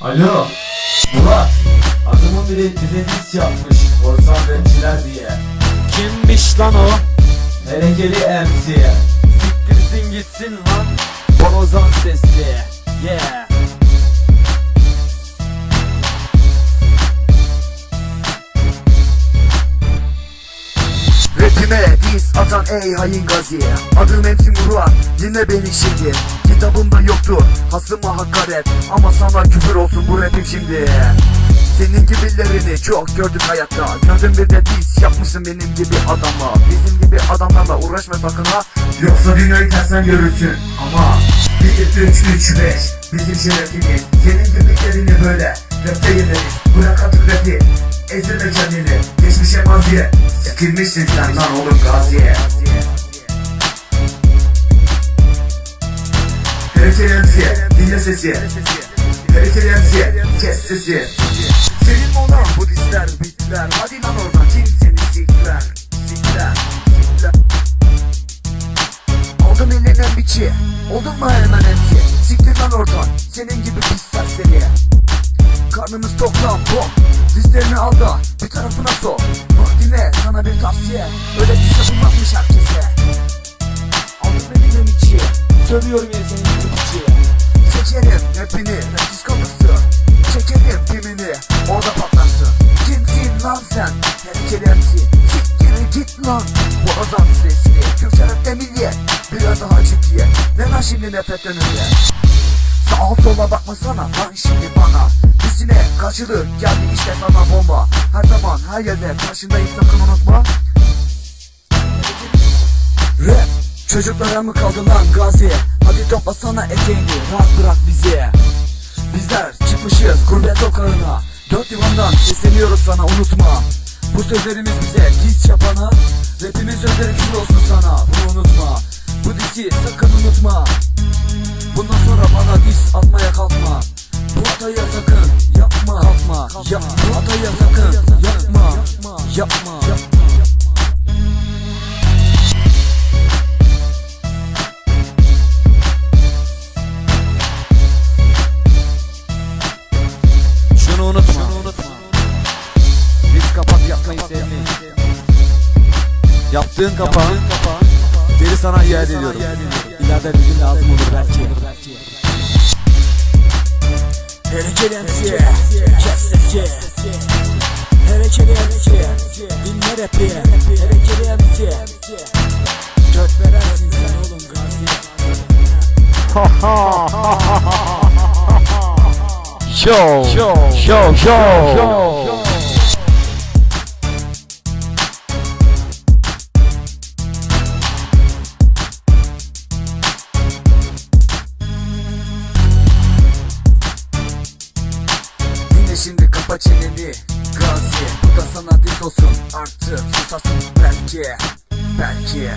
Alo. Murat. Adamın biri bize diss yapmış. Korsan rapçiler diye. Kimmiş lan o? Harekeli MC. Siktirsin gitsin lan Borazan sesli Yeah Rapime diz atan ey hain gazi. Adım MC Murat dinle beni şimdi. Kitabımda yoktu hasıma hakaret. Ama sana küfür olsun bu rapim şimdi. Senin gibilerini çok gördük hayatta. Gördüm bir de diz yapmışsın benim gibi adama. Bizim gibi adamlarla uğraşma sakın ha. Yoksa dünyayı tersten görürsün. Ama 1, 3, 3, 5 Bizim şerefimiz Senin gibilerini böyle Rapte yeneriz Bırak artık rapi Ezilme kendini Geçmişe maziye Sikilmişsin sen lan oğlum gaziye. Harekeli MC Dinle sesi Harekeli MC Kes sesi Senin olan bu disler bitler. Hadi lan oradan kim seni sikler. Sikler Sikler. Aldım elinden biçi Oldun mu hemen MC Siktir lan oradan. Senin gibi pis serseri Karnımız tok lan bom Dizlerini al da bir tarafına sok. Bak dinle sana bir tavsiye. Öyle diz yapılmazmış herkese. Aldım elinden biçi Söylüyorum ya senin gibi piçi Çekerim rapini rapsiz kalırsın Çekerim pimini orada patlarsın. Kimsin lan sen? Tehlikeli MC Siktir git lan. Boğazan sesini Kürşerif demilye Biraz daha ciddiye Ne lan şimdi nefretten önce Sağa sola bakmasana lan şimdi bana. Dizine karşılık geldi işte sana bomba. Her zaman her yerde karşındayım sakın unutma. Rap çocuklara mı kaldı lan gazi? Hadi toplasana eteğini rahat bırak bizi. Bizler çıkmışız gurbet sokağına. Dört divandan sesleniyoruz sana unutma. Bu sözlerimiz bize diz yapana Rapimin sözleri olsun sana bunu unutma Bu disi sakın unutma. Bundan sonra bana diz atmaya kalkma. Bu hatayı sakın yapma. Kalkma. Yapma Bu hatayı sakın yapma. Yapma. Yapma kapak yapmayı sevmeyiz Yaptığın kapağın Geri sana iade ediyorum İleride bir gün lazım olur belki. Harekeli MC Kes sesi Harekeli MC Dinle rapi. Harekeli MC Dört verersin sen oğlum gazi. Show Show Show Show Yine Artık susarsın belki Belki